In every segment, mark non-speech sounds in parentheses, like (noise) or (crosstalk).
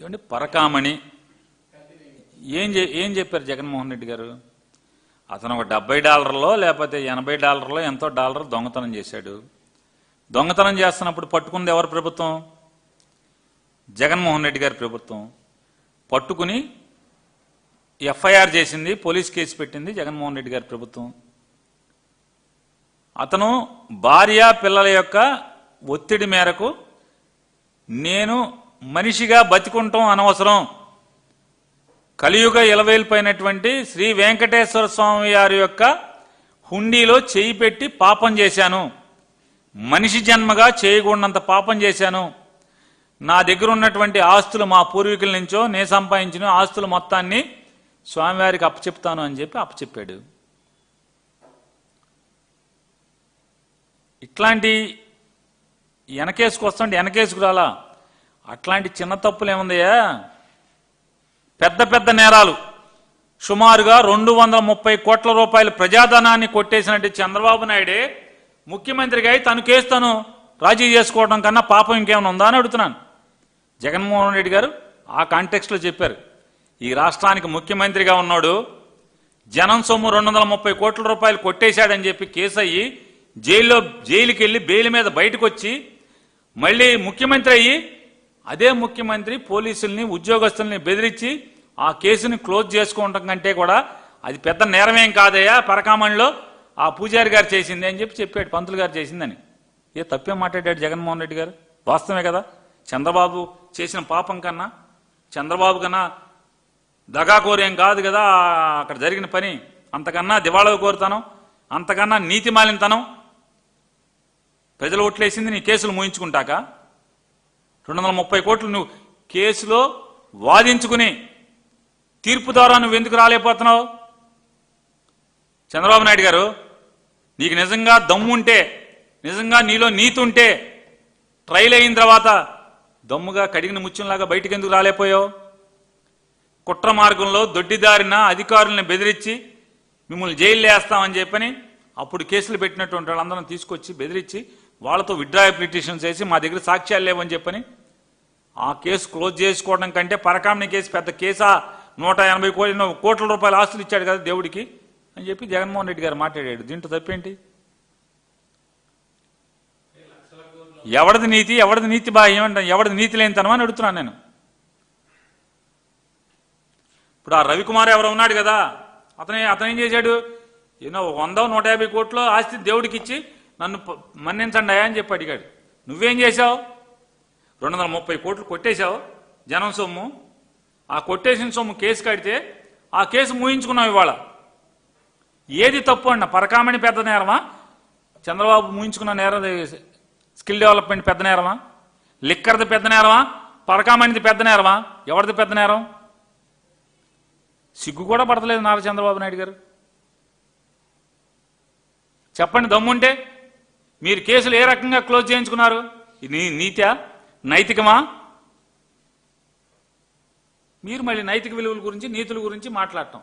ఏమండి? పరకామణి. ఏం చె- ఏం చెప్పారు జగన్మోహన్ రెడ్డి గారు? అతను ఒక డెబ్బై డాలర్లో లేకపోతే ఎనభై డాలర్లో ఎంతో డాలర్ దొంగతనం చేశాడు. దొంగతనం చేస్తున్నప్పుడు పట్టుకుంది ఎవరు ప్రభుత్వం? జగన్మోహన్ రెడ్డి గారి ప్రభుత్వం. పట్టుకుని ఎఫ్ఐఆర్ చేసింది పోలీస్ కేసు పెట్టింది జగన్మోహన్ రెడ్డి గారి ప్రభుత్వం. అతను భార్య పిల్లల యొక్క ఒత్తిడి మేరకు నేను మనిషిగా బతికుంటాం అనవసరం. కలియుగ ఇలవేలిపోయినటువంటి శ్రీ వెంకటేశ్వర స్వామి వారి యొక్క హుండీలో చేయి పెట్టి పాపం చేశాను. మనిషి జన్మగా చేయకూడనంత పాపం చేశాను. నా దగ్గర ఉన్నటువంటి ఆస్తులు మా పూర్వీకుల నుంచో నేను సంపాదించిన ఆస్తులు మొత్తాన్ని స్వామివారికి అప్పచెప్తాను అని చెప్పి అప్పచెప్పాడు. ఇట్లాంటి వెనకేసుకు వస్తుంటే వెనకేసుకురాలా? అట్లాంటి చిన్న తప్పులు ఏముందయ్యా? పెద్ద పెద్ద నేరాలు. సుమారుగా రెండు వందల ముప్పై కోట్ల రూపాయల ప్రజాధనాన్ని కొట్టేసినట్టు చంద్రబాబు నాయుడే ముఖ్యమంత్రిగా అయి తను కేసుతాను రాజీ చేసుకోవడం కన్నా పాపం ఇంకేమైనా ఉందా అని అడుగుతున్నాను. జగన్మోహన్ రెడ్డి గారు ఆ కాంటెక్స్ట్లో చెప్పారు. ఈ రాష్ట్రానికి ముఖ్యమంత్రిగా ఉన్నాడు. జనం సొమ్ము రెండు వందల ముప్పై కోట్ల రూపాయలు కొట్టేశాడని చెప్పి కేసు అయ్యి జైల్లో జైలుకి వెళ్ళి బెయిల్ మీద బయటకు వచ్చి మళ్ళీ ముఖ్యమంత్రి అయ్యి అదే ముఖ్యమంత్రి పోలీసుల్ని ఉద్యోగస్తుల్ని బెదిరించి ఆ కేసుని క్లోజ్ చేసుకోవటం కంటే కూడా అది పెద్ద నేరమేం కాదయ్యా పరకామణిలో ఆ పూజారి గారు చేసింది అని చెప్పి చెప్పాడు పంతులు గారు చేసిందని. ఏ తప్పేం మాట్లాడాడు జగన్మోహన్ రెడ్డి గారు? వాస్తవమే కదా? చంద్రబాబు చేసిన పాపం కన్నా చంద్రబాబు కన్నా దగాకోరేం కాదు కదా అక్కడ జరిగిన పని? అంతకన్నా దివాళా కోరుతాను అంతకన్నా నీతి మాలినతనం ప్రజలు ఓట్లేసింది నీ కేసులు మూయించుకుంటాక? రెండు వందల ముప్పై కోట్లు నువ్వు కేసులో వాదించుకుని తీర్పు ద్వారా నువ్వు ఎందుకు రాలేకపోతున్నావు? చంద్రబాబు నాయుడు గారు నీకు నిజంగా దమ్ముంటే నిజంగా నీలో నీతి ఉంటే ట్రైల్ అయిన తర్వాత దమ్ముగా కడిగిన ముత్యంలాగా బయటికి ఎందుకు రాలేపోయావు కుట్ర మార్గంలో దొడ్డిదారిన అధికారుల్ని బెదిరించి మిమ్మల్ని జైలు వేస్తామని చెప్పని అప్పుడు కేసులు పెట్టినటువంటి వాళ్ళందరం తీసుకొచ్చి బెదిరించి వాళ్ళతో విడ్డ్రాయ పిటిషన్స్ వేసి మా దగ్గర సాక్ష్యాలు లేవని చెప్పని ఆ కేసు క్లోజ్ చేసుకోవడం కంటే పరకామణి కేసు పెద్ద కేసా నూట ఎనభై కోట్ల కోట్ల రూపాయల ఆస్తులు ఇచ్చాడు కదా దేవుడికి అని చెప్పి జగన్మోహన్ రెడ్డి గారు మాట్లాడాడు. దీంట్లో తప్పేంటి? ఎవడది నీతి ఎవడది నీతి బా ఏమంటాను ఎవడది నీతి లేనితనం అని అడుగుతున్నాను నేను. ఇప్పుడు ఆ రవికుమార్ ఎవరు ఉన్నాడు కదా అతనే అతను ఏం చేశాడు? ఏదో వంద నూట యాభై కోట్లు ఆస్తి దేవుడికి ఇచ్చి నన్ను మన్నించండి అని చెప్పి అడిగాడు. నువ్వేం చేశావు? రెండు వందల ముప్పై కోట్లు కొట్టేశావు జనం సొమ్ము. ఆ కొట్టేసిన సొమ్ము కేసు కడితే ఆ కేసు మూయించుకున్నావు ఇవాళ. ఏది తప్పు అన్న పరకామణి పెద్ద నేరమా? చంద్రబాబు మూయించుకున్న నేరం స్కిల్ డెవలప్మెంట్ పెద్ద నేరమా? లిక్కర్ది పెద్ద నేరమా? పరకామణిది పెద్ద నేరమా? ఎవరిది పెద్ద నేరం? సిగ్గు కూడా పడతలేదు నారా చంద్రబాబు నాయుడు గారు. చెప్పండి దమ్ముంటే మీరు కేసులు ఏ రకంగా క్లోజ్ చేయించుకున్నారు? ఇది నీ నీత్యా నైతికమా? మీరు మళ్ళీ నైతిక విలువల గురించి నీతుల గురించి మాట్లాడటం.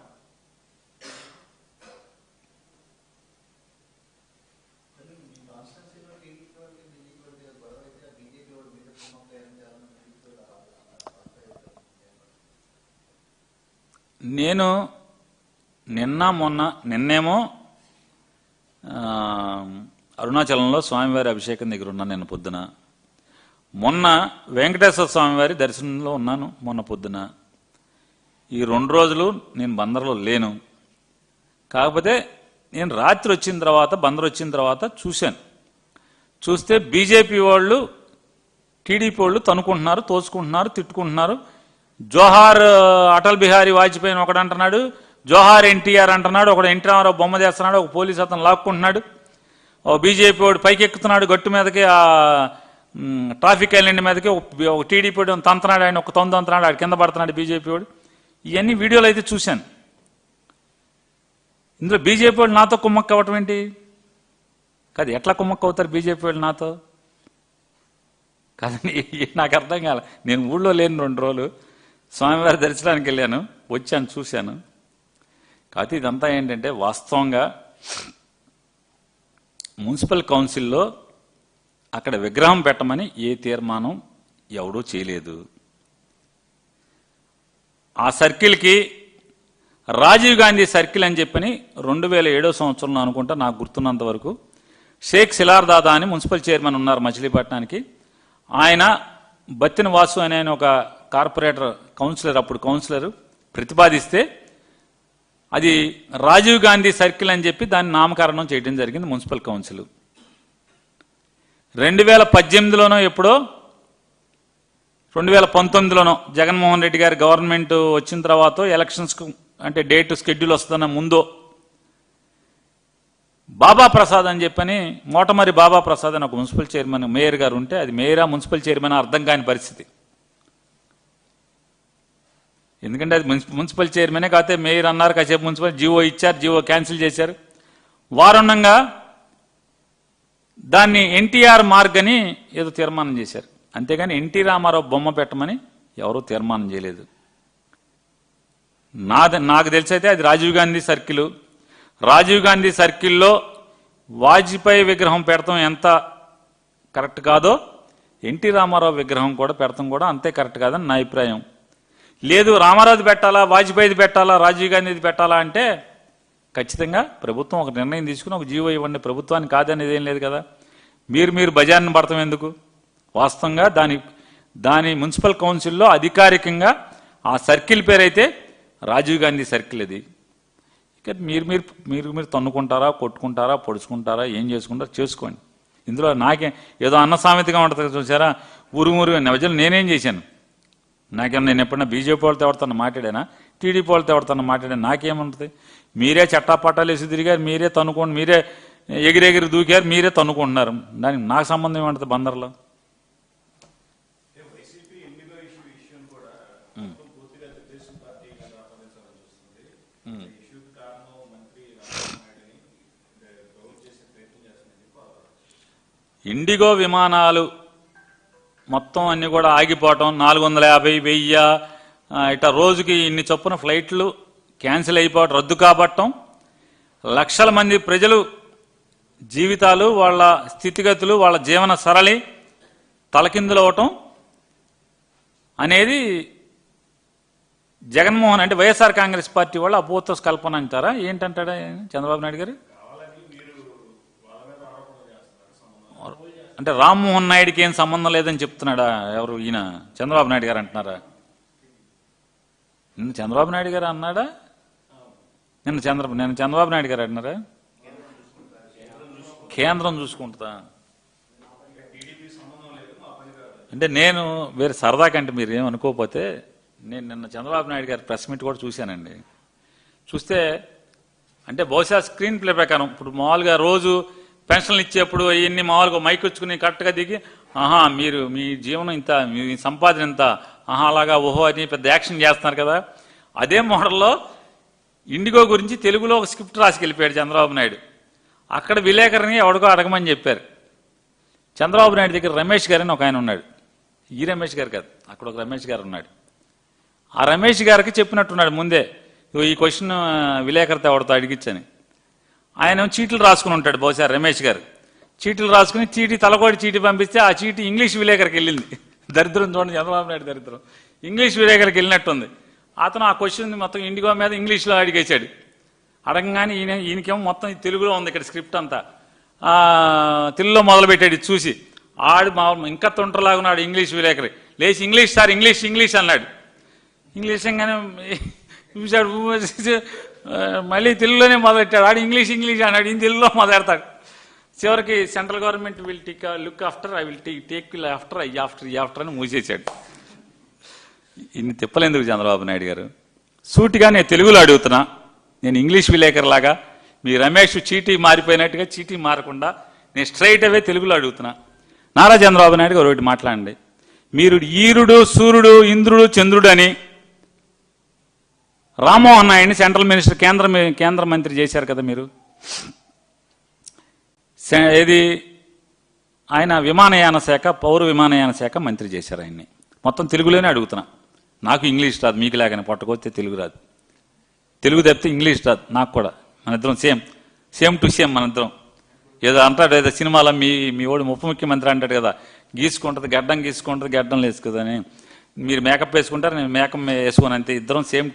నేను నిన్న మొన్న నిన్నేమో అరుణాచలంలో స్వామివారి అభిషేకం దగ్గర ఉన్నాను నేను పొద్దున. మొన్న వెంకటేశ్వర స్వామి వారి దర్శనంలో ఉన్నాను మొన్న పొద్దున. ఈ రెండు రోజులు నేను బందర్లో లేను. కాకపోతే నేను రాత్రి వచ్చిన తర్వాత బందర్ వచ్చిన తర్వాత చూశాను. చూస్తే బీజేపీ వాళ్ళు టీడీపీ వాళ్ళు తనుకుంటున్నారు తోచుకుంటున్నారు తిట్టుకుంటున్నారు. జోహార్ అటల్ బిహారీ వాజ్పేయిని ఒకడు అంటున్నాడు జోహార్ ఎన్టీఆర్ అంటున్నాడు ఒకడు ఎన్టీ రామారావు బొమ్మ చేస్తున్నాడు ఒక పోలీస్ అతను లాక్కుంటున్నాడు. ఓ బీజేపీ వాడు పైకెక్కుతున్నాడు గట్టు మీదకి ఆ ట్రాఫిక్ ఐలాండ్ మీదకి ఒక టీడీపీ తంతనాడు ఆయన ఒక తొంద తంతున్నాడు ఆడు కింద పడుతున్నాడు బీజేపీ వాడు. ఇవన్నీ వీడియోలు అయితే చూశాను. ఇందులో బీజేపీ వాళ్ళు నాతో కుమ్మక్క అవ్వటం ఏంటి? కాదు ఎట్లా కుమ్మక్క అవుతారు బీజేపీ వాళ్ళు నాతో? కాదండి నాకు అర్థం కాలే నేను ఊళ్ళో లేని రెండు రోజులు స్వామివారి దర్శనానికి వెళ్ళాను వచ్చాను చూశాను. కాకపోతే ఇదంతా ఏంటంటే వాస్తవంగా మున్సిపల్ కౌన్సిల్లో అక్కడ విగ్రహం పెట్టమని ఏ తీర్మానం ఎవడూ చేయలేదు. ఆ సర్కిల్కి రాజీవ్ గాంధీ సర్కిల్ అని చెప్పని రెండు వేల ఏడో సంవత్సరంలో అనుకుంటా నాకు గుర్తున్నంత వరకు షేక్ సిలార్ దాదా అని మున్సిపల్ చైర్మన్ ఉన్నారు మచిలీపట్నానికి. ఆయన బత్తిన వాసు అనే ఆయన ఒక కార్పొరేటర్ కౌన్సిలర్ అప్పుడు కౌన్సిలర్ ప్రతిపాదిస్తే అది రాజీవ్ గాంధీ సర్కిల్ అని చెప్పి దాన్ని నామకరణం చేయడం జరిగింది మున్సిపల్ కౌన్సిల్. రెండు వేల పద్దెనిమిదిలోనో ఎప్పుడో? రెండు వేల పంతొమ్మిదిలోనో జగన్మోహన్ రెడ్డి గారి గవర్నమెంట్ వచ్చిన తర్వాత ఎలక్షన్స్ అంటే డేట్ స్కెడ్యూల్ వస్తున్న ముందో బాబా ప్రసాద్ అని చెప్పని మోటమరి బాబా ప్రసాద్ అని ఒక మున్సిపల్ చైర్మన్ మేయర్ గారు ఉంటే అది మేయరా మున్సిపల్ చైర్మన్ అర్థం కాని పరిస్థితి. ఎందుకంటే అది మున్సి- మున్సిపల్ చైర్మనే కాకపోతే మేయర్ అన్నారు కాసేపు మున్సిపల్ జీవో ఇచ్చారు జీవో క్యాన్సిల్ చేశారు. వారున్నంగా దాన్ని ఎన్టీఆర్ మార్గ్ అని ఏదో తీర్మానం చేశారు. అంతేగాని ఎన్టీ రామారావు బొమ్మ పెట్టమని ఎవరూ తీర్మానం చేయలేదు. నాది నాకు తెలిసైతే అది రాజీవ్ గాంధీ సర్కిల్. రాజీవ్ గాంధీ సర్కిల్లో వాజ్పేయి విగ్రహం పెడతాం ఎంత కరెక్ట్ కాదో ఎన్టీ రామారావు విగ్రహం కూడా పెడతాం కూడా అంతే కరెక్ట్ కాదని నా అభిప్రాయం. లేదు రామారావుది పెట్టాలా వాజ్పేయిది పెట్టాలా రాజీవ్ గాంధీది పెట్టాలా అంటే ఖచ్చితంగా ప్రభుత్వం ఒక నిర్ణయం తీసుకుని ఒక జీవో ఇవ్వండి. ప్రభుత్వానికి కాదనేది ఏం లేదు కదా. మీరు మీరు బజార్ని పడతాం ఎందుకు? వాస్తవంగా దాని దాని మున్సిపల్ కౌన్సిల్లో అధికారికంగా ఆ సర్కిల్ పేరైతే రాజీవ్ గాంధీ సర్కిల్ ఇది ఇక మీరు మీరు మీరు మీరు తన్నుకుంటారా కొట్టుకుంటారా పొడుచుకుంటారా ఏం చేసుకుంటారా చేసుకోండి. ఇందులో నాకే ఏదో అన్న సామెతగా ఉంటుంది చూసారా? ఊరు ఊరు నిజం నేనేం చేశాను? నాకేమన్నా నేను ఎప్పుడన్నా బీజేపీ వాళ్ళతో ఎవరితో మాట్లాడానా? టీడీపీ వాళ్ళతో ఎవరితో మాట్లాడాను నాకేముంటుంది? మీరే చట్టాపట్టాలు వేసి తిరిగారు మీరే తనుకోండి మీరే ఎగిరెగిరి దూకారు మీరే తన్నుకుంటున్నారు. దానికి నాకు సంబంధం ఏమంటుంది బందర్లో? ఇండిగో విమానాలు మొత్తం అన్నీ కూడా ఆగిపోవటం నాలుగు వందల యాభై వెయ్యి ఇట్లా రోజుకి ఇన్ని చొప్పున ఫ్లైట్లు క్యాన్సిల్ అయిపోవటం రద్దు కాబట్టం లక్షల మంది ప్రజలు జీవితాలు వాళ్ళ స్థితిగతులు వాళ్ళ జీవన సరళి తలకిందులవటం అనేది జగన్మోహన్ అంటే వైఎస్ఆర్ కాంగ్రెస్ పార్టీ వాళ్ళు అపోత కల్పన అంటారా? ఏంటంటాడా చంద్రబాబు నాయుడు గారు? అంటే రామ్మోహన్ నాయుడికి ఏం సంబంధం లేదని చెప్తున్నాడా ఎవరు? ఈయన చంద్రబాబు నాయుడు గారు అంటున్నారా? చంద్రబాబు నాయుడు గారు అన్నాడా? నిన్న చంద్ర నిన్న చంద్రబాబు నాయుడు గారు అంటున్నారా కేంద్రం చూసుకుంటుందా? అంటే నేను వేరే సరదాకంటే మీరు ఏమనుకోకపోతే నేను నిన్న చంద్రబాబు నాయుడు గారి ప్రెస్ మీట్ కూడా చూశానండి. చూస్తే అంటే బహుశా స్క్రీన్ ప్లే ప్రకారం ఇప్పుడు మామూలుగా రోజు పెన్షన్లు ఇచ్చేప్పుడు ఇవన్నీ మామూలుగా మైక్ వచ్చుకుని కరెక్ట్గా దిగి ఆహా మీరు మీ జీవనం ఇంత మీ సంపాదన ఇంత ఆహా అలాగా ఓహో అని పెద్ద యాక్షన్ చేస్తున్నారు కదా. అదే మోడల్లో ఇండిగో గురించి తెలుగులో ఒక స్క్రిప్ట్ రాసుకెళ్ళిపోయాడు చంద్రబాబు నాయుడు. అక్కడ విలేకరిని ఎవడికో అడగమని చెప్పారు. చంద్రబాబు నాయుడు దగ్గర రమేష్ గారు అని ఒక ఆయన ఉన్నాడు. ఈ రమేష్ గారు కాదు అక్కడ ఒక రమేష్ గారు ఉన్నాడు. ఆ రమేష్ గారికి చెప్పినట్టున్నాడు ముందే ఈ క్వశ్చన్ విలేకరితో ఎవడితో అడిగించని ఆయన చీట్లు రాసుకుని ఉంటాడు బహుశా రమేష్ గారు. చీట్లు రాసుకుని చీటీ తలకోటి చీటీ పంపిస్తే ఆ చీటీ ఇంగ్లీష్ విలేకరికి వెళ్ళింది. (laughs) దరిద్రం చూడండి చంద్రబాబు నాయుడు దరిద్రం. ఇంగ్లీష్ విలేకరికి వెళ్ళినట్టుంది. అతను ఆ క్వశ్చన్ మొత్తం ఇండిగో మీద ఇంగ్లీష్లో అడిగేశాడు. అడగగానే ఈయన ఈయనకేమో మొత్తం తెలుగులో ఉంది ఇక్కడ స్క్రిప్ట్ అంతా. తెలుగులో మొదలుపెట్టాడు చూసి. ఆడు మా ఇంకా తొంటలాగా ఉన్నాడు ఇంగ్లీష్ విలేకరి. లేచి ఇంగ్లీష్ సార్ ఇంగ్లీష్ ఇంగ్లీష్ అన్నాడు. ఇంగ్లీష్ అనగానే చూశాడు మళ్ళీ తెలుగులోనే మొదలెట్టాడు. ఆడు ఇంగ్లీష్ ఇంగ్లీష్ అన్నాడు. ఈయన తెలుగులో మొదలెడతాడు. చివరికి central government will take look after I will take take after I after ఈ ఆఫ్టర్ అని మూసేశాడు. ఇన్ని తిప్పలేందుకు చంద్రబాబు నాయుడు గారు? సూటిగా నేను తెలుగులో అడుగుతున్నా. నేను ఇంగ్లీష్ విలేకరులాగా మీ రమేష్ చీటీ మారిపోయినట్టుగా చీటీ మారకుండా నేను స్ట్రైట్ అవే తెలుగులో అడుగుతున్నా. నారా చంద్రబాబు నాయుడు గారు ఒకటి మాట్లాడండి. మీరు ఈరుడు సూర్యుడు ఇంద్రుడు చంద్రుడు అని రామ్మోహన్ నాయుడిని సెంట్రల్ మినిస్టర్ కేంద్ర కేంద్ర మంత్రి చేశారు కదా మీరు? ఏది? ఆయన విమానయాన శాఖ పౌర విమానయాన శాఖ మంత్రి చేశారు ఆయన్ని. మొత్తం తెలుగులోనే అడుగుతున్నా. నాకు ఇంగ్లీష్ రాదు మీకు లేకనే పట్టుకొస్తే తెలుగు రాదు. తెలుగు తప్పితే ఇంగ్లీష్ రాదు నాకు కూడా. మన ఇద్దరం సేమ్ సేమ్ టు సేమ్ మన ఇద్దరం. ఏదో అంటాడు ఏదో సినిమాలో మీ మీ వాడు ఉప ముఖ్యమంత్రి అంటాడు కదా గీసుకుంటుంది గడ్డం గీసుకుంటుంది గడ్డం లేసుకుందని మీరు మేకప్ వేసుకుంటారు నేను మేకప్ వేసుకుని అంతే ఇద్దరం సేమ్